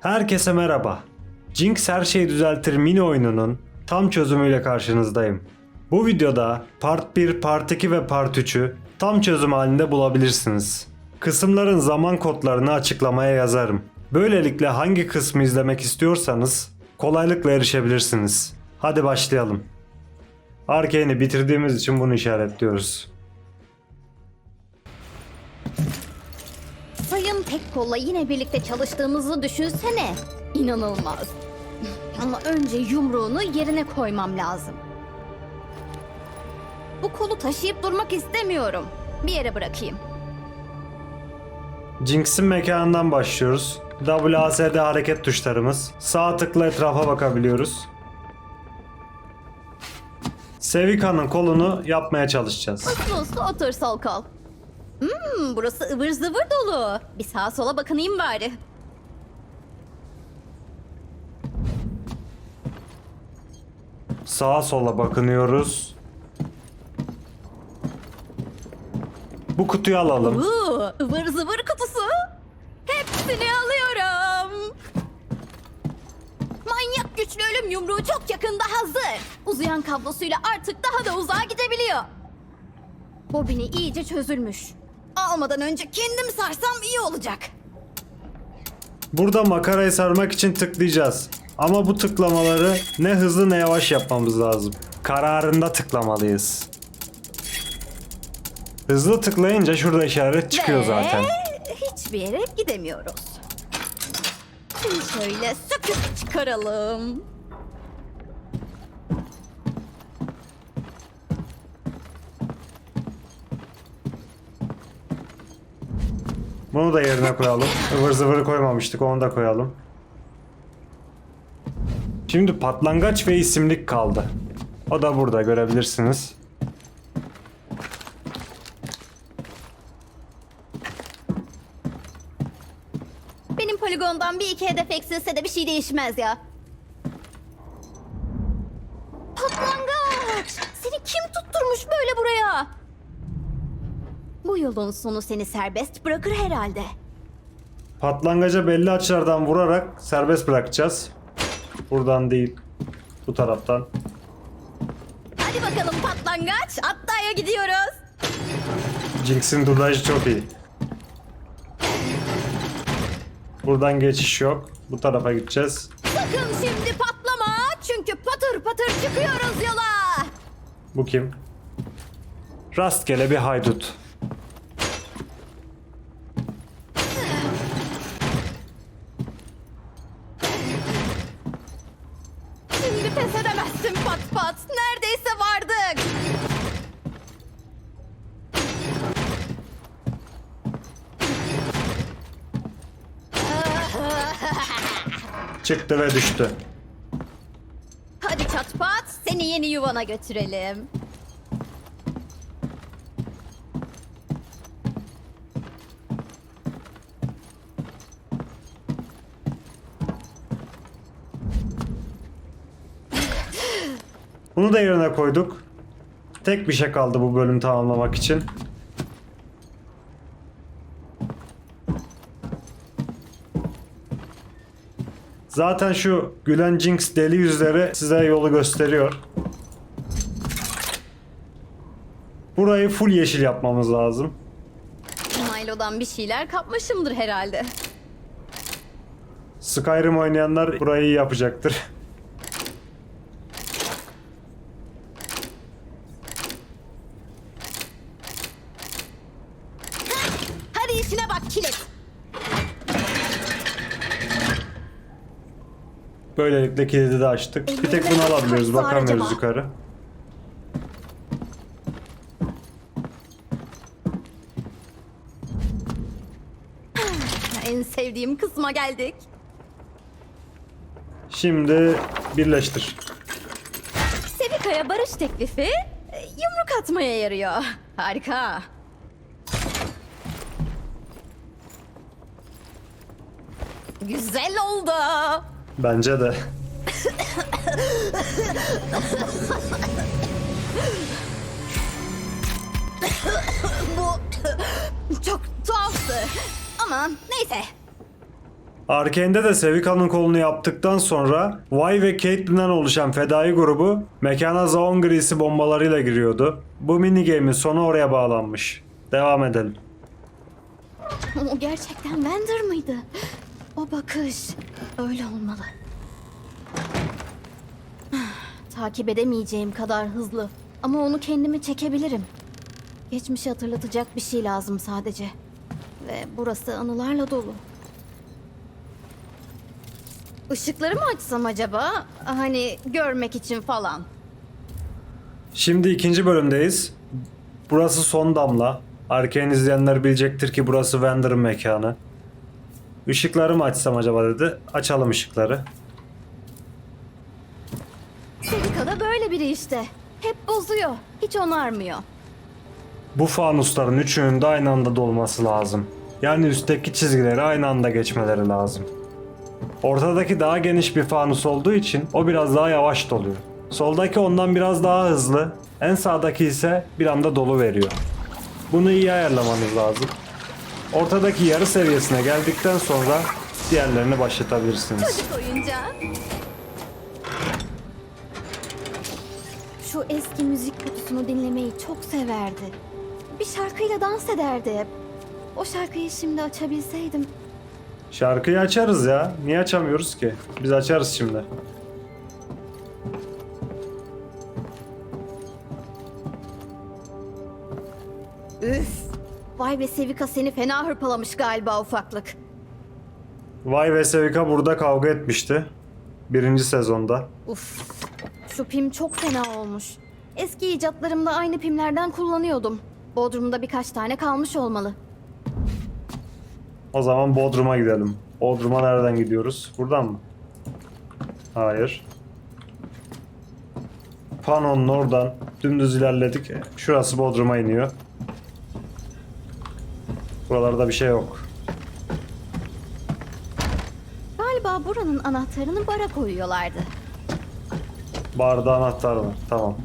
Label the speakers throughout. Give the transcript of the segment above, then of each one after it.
Speaker 1: Herkese merhaba. Jinx her şeyi düzeltir mini oyununun tam çözümüyle karşınızdayım. Bu videoda Part 1, Part 2 ve Part 3'ü tam çözüm halinde bulabilirsiniz. Kısımların zaman kodlarını açıklamaya yazarım. Böylelikle hangi kısmı izlemek istiyorsanız kolaylıkla erişebilirsiniz. Hadi başlayalım. Arkane'i bitirdiğimiz için bunu işaretliyoruz.
Speaker 2: Kolla yine birlikte çalıştığımızı düşünsene. İnanılmaz. Ama önce yumruğunu yerine koymam lazım. Bu kolu taşıyıp durmak istemiyorum. Bir yere bırakayım.
Speaker 1: Jinx'in mekanından başlıyoruz. WASD hareket tuşlarımız. Sağ tıkla etrafa bakabiliyoruz. Sevika'nın kolunu yapmaya çalışacağız.
Speaker 2: Uslu uslu otur sol kol. Hmm, burası ıvır zıvır dolu. Bir sağa sola bakınayım bari.
Speaker 1: Sağa sola bakınıyoruz. Bu kutuyu alalım.
Speaker 2: Uuu, ıvır zıvır kutusu. Hepsini alıyorum. Manyak güçlü ölüm yumruğu çok yakında hazır. Uzayan kablosuyla artık daha da uzağa gidebiliyor. Bobini iyice çözülmüş. Almadan önce kendim sarsam iyi olacak.
Speaker 1: Burada makarayı sarmak için tıklayacağız. Ama bu tıklamaları ne hızlı ne yavaş yapmamız lazım. Kararında tıklamalıyız. Hızlı tıklayınca şurada işaret çıkıyor
Speaker 2: Ve
Speaker 1: zaten.
Speaker 2: hiçbir yere gidemiyoruz. Şimdi şöyle söküp çıkaralım.
Speaker 1: Bunu da yerine koyalım. Ivır zıvırı koymamıştık onu da koyalım. Şimdi patlangaç ve isimlik kaldı. O da burada görebilirsiniz.
Speaker 2: Benim poligondan bir iki hedef eksilse de bir şey değişmez ya. Patlangaç! Seni kim tutturmuş böyle buraya? Bu yolun sonu seni serbest bırakır herhalde.
Speaker 1: Patlangaca belli açılardan vurarak serbest bırakacağız. Buradan değil. Bu taraftan.
Speaker 2: Hadi bakalım patlangaç, Atta'ya gidiyoruz.
Speaker 1: Jinx'in durdajı çok iyi. Buradan geçiş yok. Bu tarafa gideceğiz.
Speaker 2: Sakın şimdi patlama, çünkü patır patır çıkıyoruz yola.
Speaker 1: Bu kim? Rastgele bir haydut. Çıktı ve düştü.
Speaker 2: Hadi çatpat, seni yeni yuvana götürelim.
Speaker 1: Bunu da yerine koyduk. Tek bir şey kaldı bu bölüm tamamlamak için. Zaten şu gülen Jinx deli yüzleri size yolu gösteriyor. Burayı full yeşil yapmamız lazım.
Speaker 2: Milo'dan bir şeyler kapmışımdır herhalde.
Speaker 1: Skyrim oynayanlar burayı yapacaktır. Böylelikle kilidi de açtık. Bir tek bunu alabiliyoruz. Bakamıyoruz yukarı.
Speaker 2: En sevdiğim kısma geldik.
Speaker 1: Şimdi birleştir.
Speaker 2: Sevika'ya barış teklifi e, yumruk atmaya yarıyor. Harika. Güzel oldu.
Speaker 1: Bence de.
Speaker 2: Bu çok tuhaftı. Ama neyse.
Speaker 1: Arkane'de de Sevika'nın kolunu yaptıktan sonra Vi ve Caitlyn'den oluşan fedai grubu mekana Zaun grisi bombalarıyla giriyordu. Bu minigame'in sonu oraya bağlanmış. Devam edelim.
Speaker 2: O gerçekten Wender mıydı? O bakış. Öyle olmalı. Takip edemeyeceğim kadar hızlı. Ama onu kendime çekebilirim. Geçmişi hatırlatacak bir şey lazım sadece. Ve burası anılarla dolu. Işıkları mı açsam acaba? Hani görmek için falan.
Speaker 1: Şimdi ikinci bölümdeyiz. Burası son damla. Arkane izleyenler bilecektir ki burası Wender'ın mekanı. Işıkları mı açsam acaba dedi. Açalım ışıkları.
Speaker 2: Sevika da böyle biri işte. Hep bozuyor. Hiç onarmıyor.
Speaker 1: Bu fanusların üçünün de aynı anda dolması lazım. Yani üstteki çizgileri aynı anda geçmeleri lazım. Ortadaki daha geniş bir fanus olduğu için o biraz daha yavaş doluyor. Soldaki ondan biraz daha hızlı, en sağdaki ise bir anda dolu veriyor. Bunu iyi ayarlamanız lazım. Ortadaki yarı seviyesine geldikten sonra diğerlerini başlatabilirsiniz.
Speaker 2: Çocuk oyuncağı. Şu eski müzik kutusunu dinlemeyi çok severdi. Bir şarkıyla dans ederdi hep. O şarkıyı şimdi açabilseydim.
Speaker 1: Şarkıyı açarız ya. Niye açamıyoruz ki? Biz açarız şimdi.
Speaker 2: Üf. Vay be Sevika seni fena hırpalamış galiba ufaklık.
Speaker 1: Vay ve Sevika burada kavga etmişti. Birinci sezonda.
Speaker 2: Uf. Şu pim çok fena olmuş. Eski icatlarımda aynı pimlerden kullanıyordum. Bodrum'da birkaç tane kalmış olmalı.
Speaker 1: O zaman Bodrum'a gidelim. Bodrum'a nereden gidiyoruz? Buradan mı? Hayır. Panon'un oradan dümdüz ilerledik. Şurası Bodrum'a iniyor. Buralarda bir şey yok.
Speaker 2: Galiba buranın anahtarını bara koyuyorlardı.
Speaker 1: Barda anahtar var. Tamam.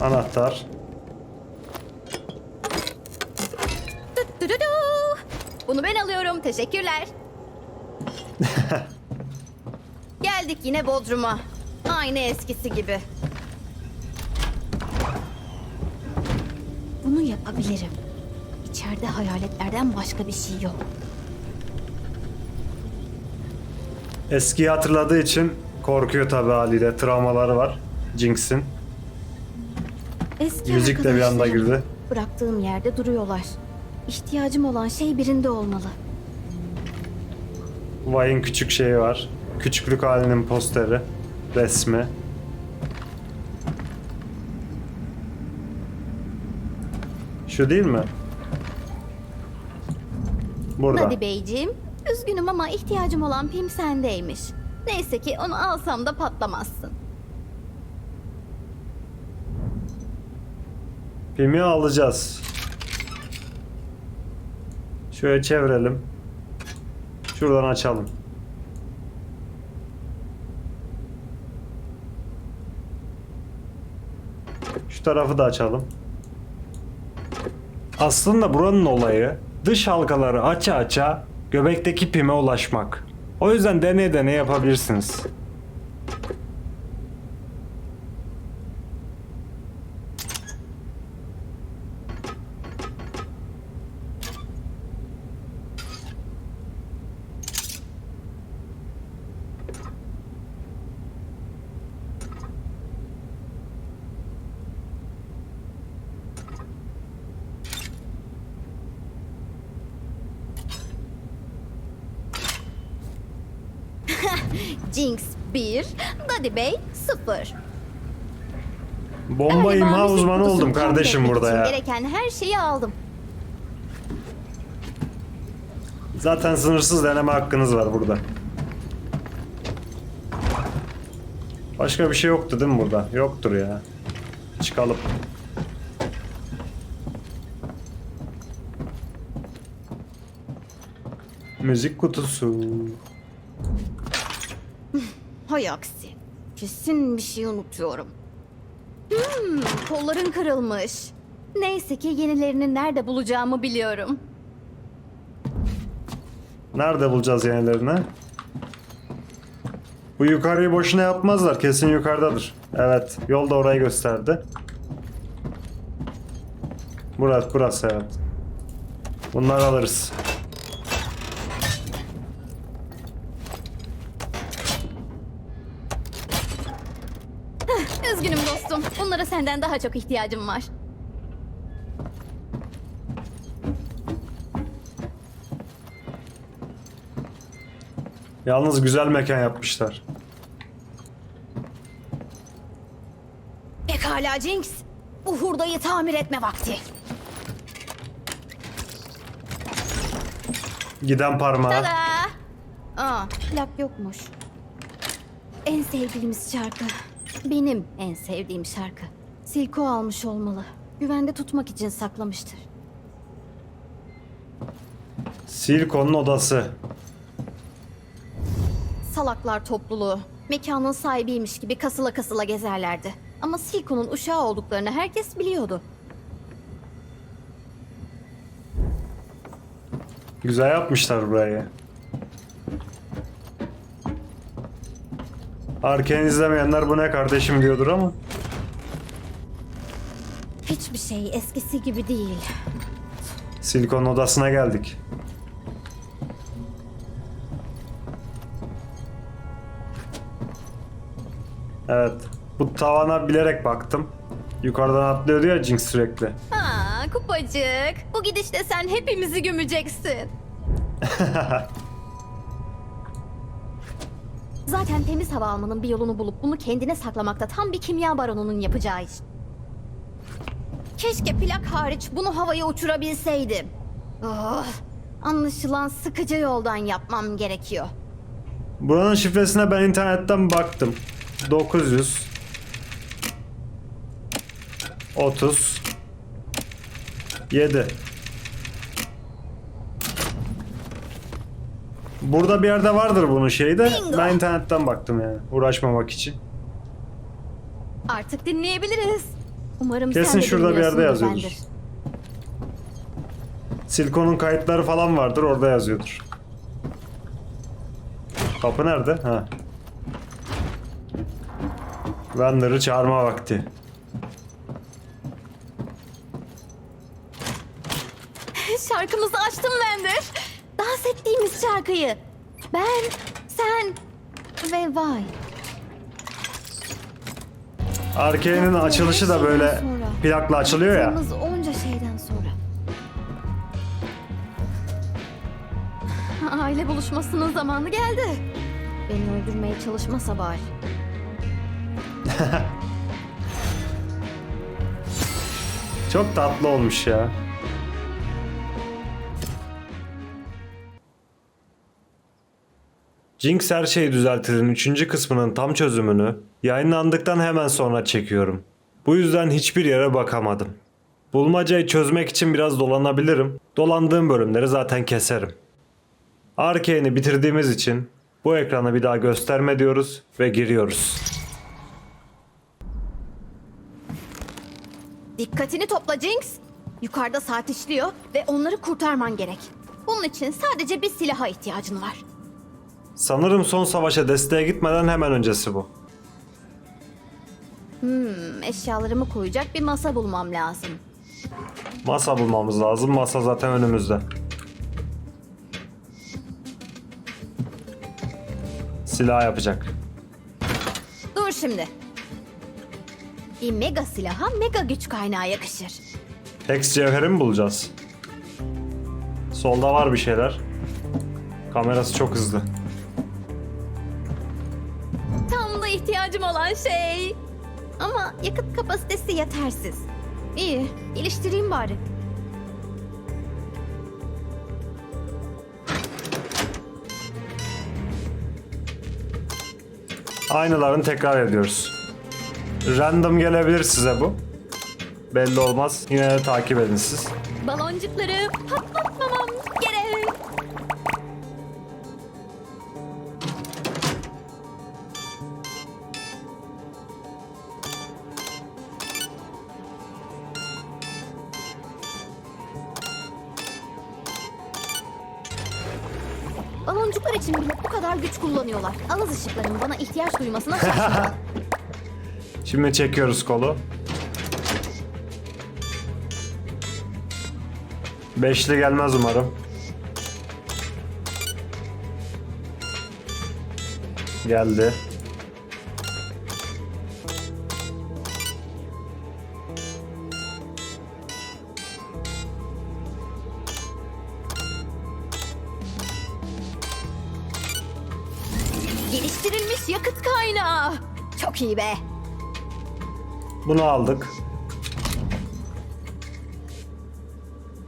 Speaker 1: Anahtar.
Speaker 2: Bunu ben alıyorum. Teşekkürler. Geldik yine Bodrum'a. Aynı eskisi gibi. Yapabilirim. İçeride hayaletlerden başka bir şey yok.
Speaker 1: Eskiyi hatırladığı için korkuyor tabi haliyle. Travmaları var. Jinx'in.
Speaker 2: Eski
Speaker 1: Müzik de bir anda
Speaker 2: arkadaşlarım
Speaker 1: girdi.
Speaker 2: Bıraktığım yerde duruyorlar. İhtiyacım olan şey birinde olmalı.
Speaker 1: Vay'ın küçük şeyi var. Küçüklük halinin posteri. Resmi. Şu değil mi? Burada.
Speaker 2: Hadi beyciğim. Üzgünüm ama ihtiyacım olan pim sendeymiş. Neyse ki onu alsam da patlamazsın.
Speaker 1: Pimi alacağız. Şöyle çevirelim. Şuradan açalım. Şu tarafı da açalım. Aslında buranın olayı dış halkaları aça aça göbekteki pime ulaşmak. O yüzden deney deney yapabilirsiniz.
Speaker 2: Jinx 1, Daddy Bey 0.
Speaker 1: Bomba imha uzmanı oldum kardeşim burada ya.
Speaker 2: Gereken her şeyi aldım.
Speaker 1: Zaten sınırsız deneme hakkınız var burada. Başka bir şey yoktu değil mi burada? Yoktur ya. Çıkalım. Müzik kutusu.
Speaker 2: Hay aksi. Kesin bir şey unutuyorum. Hmm, kolların kırılmış. Neyse ki yenilerini nerede bulacağımı biliyorum.
Speaker 1: Nerede bulacağız yenilerini? Bu yukarıyı boşuna yapmazlar. Kesin yukarıdadır. Evet. Yol da orayı gösterdi. Burası, burası evet. Bunları alırız.
Speaker 2: Üzgünüm dostum. Bunlara senden daha çok ihtiyacım var.
Speaker 1: Yalnız güzel mekan yapmışlar.
Speaker 2: Pekala Jinx. Bu hurdayı tamir etme vakti.
Speaker 1: Giden parmağı.
Speaker 2: Tada! Aa, plak yokmuş. En sevdiğimiz şarkı. Benim en sevdiğim şarkı. Silko almış olmalı. Güvende tutmak için saklamıştır.
Speaker 1: Silkon'un odası.
Speaker 2: Salaklar topluluğu. Mekanın sahibiymiş gibi kasıla kasıla gezerlerdi. Ama Silko'nun uşağı olduklarını herkes biliyordu.
Speaker 1: Güzel yapmışlar burayı. Arken izlemeyenler bu ne kardeşim diyordur ama.
Speaker 2: Hiçbir şey eskisi gibi değil.
Speaker 1: Silikon odasına geldik. Evet. Bu tavana bilerek baktım. Yukarıdan atlıyordu ya Jinx sürekli.
Speaker 2: Aa, kupacık. Bu gidişte sen hepimizi gömeceksin. Zaten temiz hava almanın bir yolunu bulup bunu kendine saklamakta tam bir kimya baronunun yapacağı iş. Keşke plak hariç bunu havaya uçurabilseydim. Oh, anlaşılan sıkıcı yoldan yapmam gerekiyor.
Speaker 1: Buranın şifresine ben internetten baktım. 900 30 7 Burada bir yerde vardır bunun şeyi de
Speaker 2: Bingo.
Speaker 1: ben internetten baktım yani uğraşmamak için.
Speaker 2: Artık dinleyebiliriz. Umarım
Speaker 1: Kesin
Speaker 2: sen de
Speaker 1: şurada bir yerde yazıyordur.
Speaker 2: bendir.
Speaker 1: Silkon'un kayıtları falan vardır orada yazıyordur. Kapı nerede? Ha. Wander'ı çağırma vakti.
Speaker 2: Şarkımızı açtım Bender. Dans ettiğimiz şarkıyı. Ben, sen ve Vay.
Speaker 1: Arkane'in açılışı da böyle plakla açılıyor ya.
Speaker 2: Yaptığımız onca şeyden sonra. Aile buluşmasının zamanı geldi. Beni öldürmeye çalışmasa bari.
Speaker 1: Çok tatlı olmuş ya. Jinx her şeyi düzeltir'in 3. kısmının tam çözümünü yayınlandıktan hemen sonra çekiyorum. Bu yüzden hiçbir yere bakamadım. Bulmacayı çözmek için biraz dolanabilirim. Dolandığım bölümleri zaten keserim. Arkane'i bitirdiğimiz için bu ekranı bir daha gösterme diyoruz ve giriyoruz.
Speaker 2: Dikkatini topla Jinx. Yukarıda saat işliyor ve onları kurtarman gerek. Bunun için sadece bir silaha ihtiyacın var.
Speaker 1: Sanırım son savaşa desteğe gitmeden hemen öncesi bu.
Speaker 2: Hmm, eşyalarımı koyacak bir masa bulmam lazım.
Speaker 1: Masa bulmamız lazım. Masa zaten önümüzde. Silah yapacak.
Speaker 2: Dur şimdi. Bir mega silaha mega güç kaynağı yakışır.
Speaker 1: Hex cevheri mi bulacağız? Solda var bir şeyler. Kamerası çok hızlı.
Speaker 2: Tam da ihtiyacım olan şey. Ama yakıt kapasitesi yetersiz. İyi, geliştireyim bari.
Speaker 1: Aynılarını tekrar ediyoruz. Random gelebilir size bu. Belli olmaz. Yine de takip edin siz.
Speaker 2: Baloncukları patlatmamam Baloncuklar için bile bu kadar güç kullanıyorlar. Ağız ışıklarının bana ihtiyaç duymasına şaşırdım.
Speaker 1: Şimdi çekiyoruz kolu. Beşli gelmez umarım. Geldi. Bunu aldık.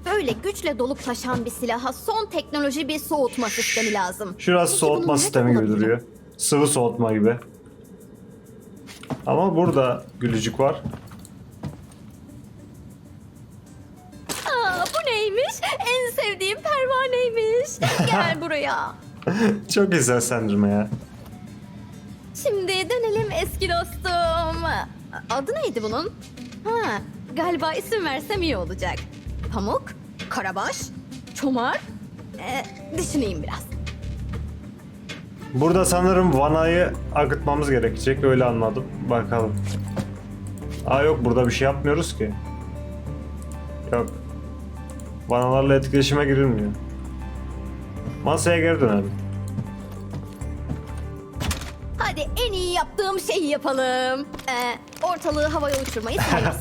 Speaker 2: Böyle güçle dolup taşan bir silaha son teknoloji bir soğutma sistemi lazım.
Speaker 1: Şurası
Speaker 2: Peki
Speaker 1: soğutma sistemi
Speaker 2: neden
Speaker 1: gibi duruyor. Sıvı soğutma gibi. Ama burada gülücük var.
Speaker 2: Aa, bu neymiş? En sevdiğim pervaneymiş. Gel buraya.
Speaker 1: Çok iyi seslendirme ya.
Speaker 2: Şimdi dönelim eski dostum. Adı neydi bunun? Ha, galiba isim versem iyi olacak. Pamuk, Karabaş, Çomar. Ee, düşüneyim biraz.
Speaker 1: Burada sanırım vanayı akıtmamız gerekecek. Öyle anladım. Bakalım. Aa yok burada bir şey yapmıyoruz ki. Yok. Vanalarla etkileşime girilmiyor. Masaya geri dönelim.
Speaker 2: Hadi en iyi yaptığım şeyi yapalım. Ee, ortalığı havaya uçurmayı tabii.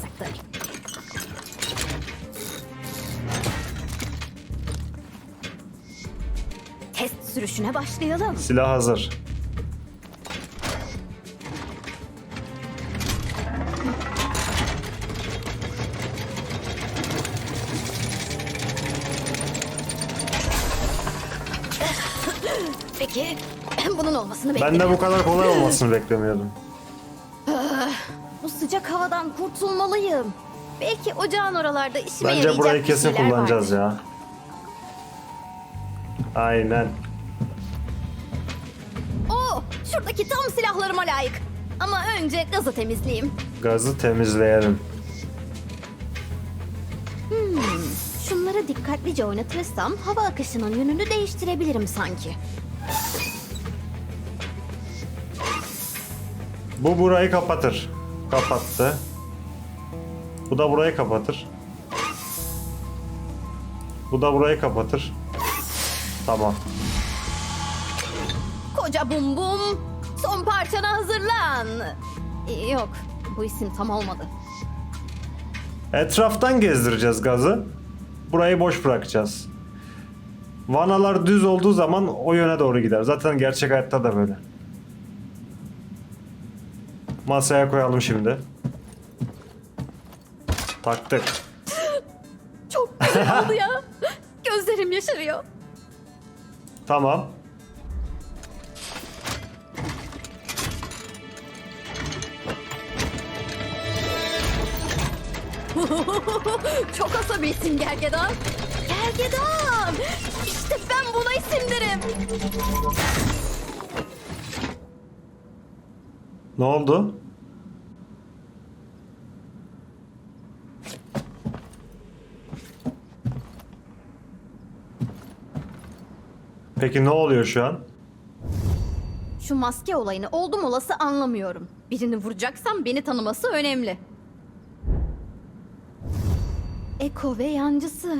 Speaker 2: Test sürüşüne başlayalım.
Speaker 1: Silah hazır.
Speaker 2: Peki bunun olmasını
Speaker 1: Ben
Speaker 2: bekliyorum.
Speaker 1: de bu kadar kolay olmasını beklemiyordum.
Speaker 2: Bu sıcak havadan kurtulmalıyım. Belki ocağın oralarda işime
Speaker 1: Bence
Speaker 2: yarayacak
Speaker 1: burayı
Speaker 2: bir
Speaker 1: kesin
Speaker 2: şeyler
Speaker 1: kullanacağız
Speaker 2: vardır.
Speaker 1: ya. Aynen.
Speaker 2: Oo, şuradaki tam silahlarıma layık. Ama önce gazı temizleyeyim.
Speaker 1: Gazı temizleyelim.
Speaker 2: Şunları dikkatlice oynatırsam hava akışının yönünü değiştirebilirim sanki.
Speaker 1: Bu burayı kapatır. Kapattı. Bu da burayı kapatır. Bu da burayı kapatır. Tamam.
Speaker 2: Koca bum bum, son parçana hazırlan. Yok, bu isim tam olmadı.
Speaker 1: Etraftan gezdireceğiz gazı. Burayı boş bırakacağız. Vanalar düz olduğu zaman o yöne doğru gider. Zaten gerçek hayatta da böyle. Masaya koyalım şimdi. Taktık.
Speaker 2: Çok güzel oldu ya. Gözlerim yaşarıyor.
Speaker 1: Tamam.
Speaker 2: Çok asabisin Gergedan. Gergedan! İşte ben buna isim derim.
Speaker 1: Ne oldu? Peki ne oluyor şu an?
Speaker 2: Şu maske olayını oldum olası anlamıyorum. Birini vuracaksam beni tanıması önemli. Eko ve yancısı.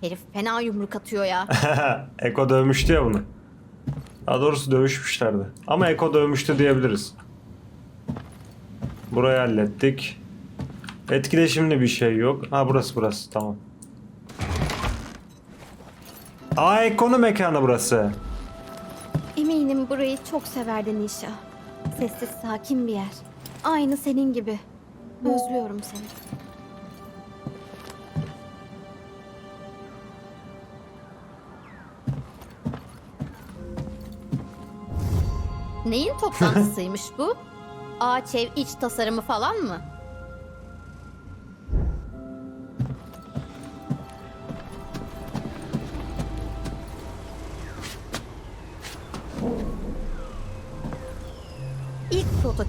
Speaker 2: Herif fena yumruk atıyor ya.
Speaker 1: Eko dövmüştü ya bunu. Daha doğrusu dövüşmüşlerdi. Ama Eko dövmüştü diyebiliriz. Burayı hallettik. Etkileşimli bir şey yok. Ha burası burası tamam. Aa Eko'nun mekanı burası.
Speaker 2: Eminim burayı çok severdi Nişa. Sessiz sakin bir yer. Aynı senin gibi. Özlüyorum seni. Neyin toplantısıymış bu? Ağaç ev iç tasarımı falan mı?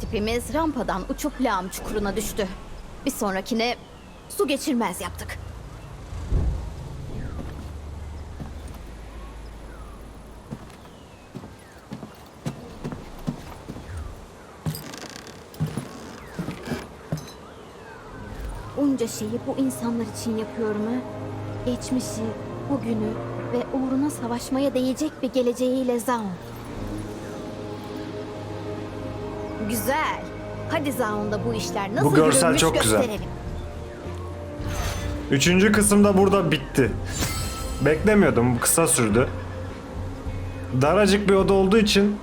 Speaker 2: ekibimiz rampadan uçup lağım çukuruna düştü. Bir sonrakine su geçirmez yaptık. Onca şeyi bu insanlar için yapıyorum ha. Geçmişi, bugünü ve uğruna savaşmaya değecek bir geleceğiyle Zaun. Güzel. Hadi Zaun'da bu işler nasıl
Speaker 1: Bu görsel çok güzel.
Speaker 2: gösterelim.
Speaker 1: Üçüncü kısım da burada bitti. Beklemiyordum bu kısa sürdü. Daracık bir oda olduğu için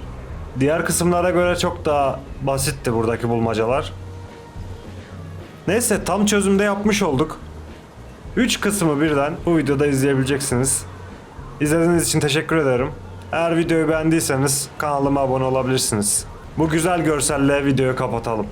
Speaker 1: diğer kısımlara göre çok daha basitti buradaki bulmacalar. Neyse tam çözümde yapmış olduk. 3 kısmı birden bu videoda izleyebileceksiniz. İzlediğiniz için teşekkür ederim. Eğer videoyu beğendiyseniz kanalıma abone olabilirsiniz. Bu güzel görselle videoyu kapatalım.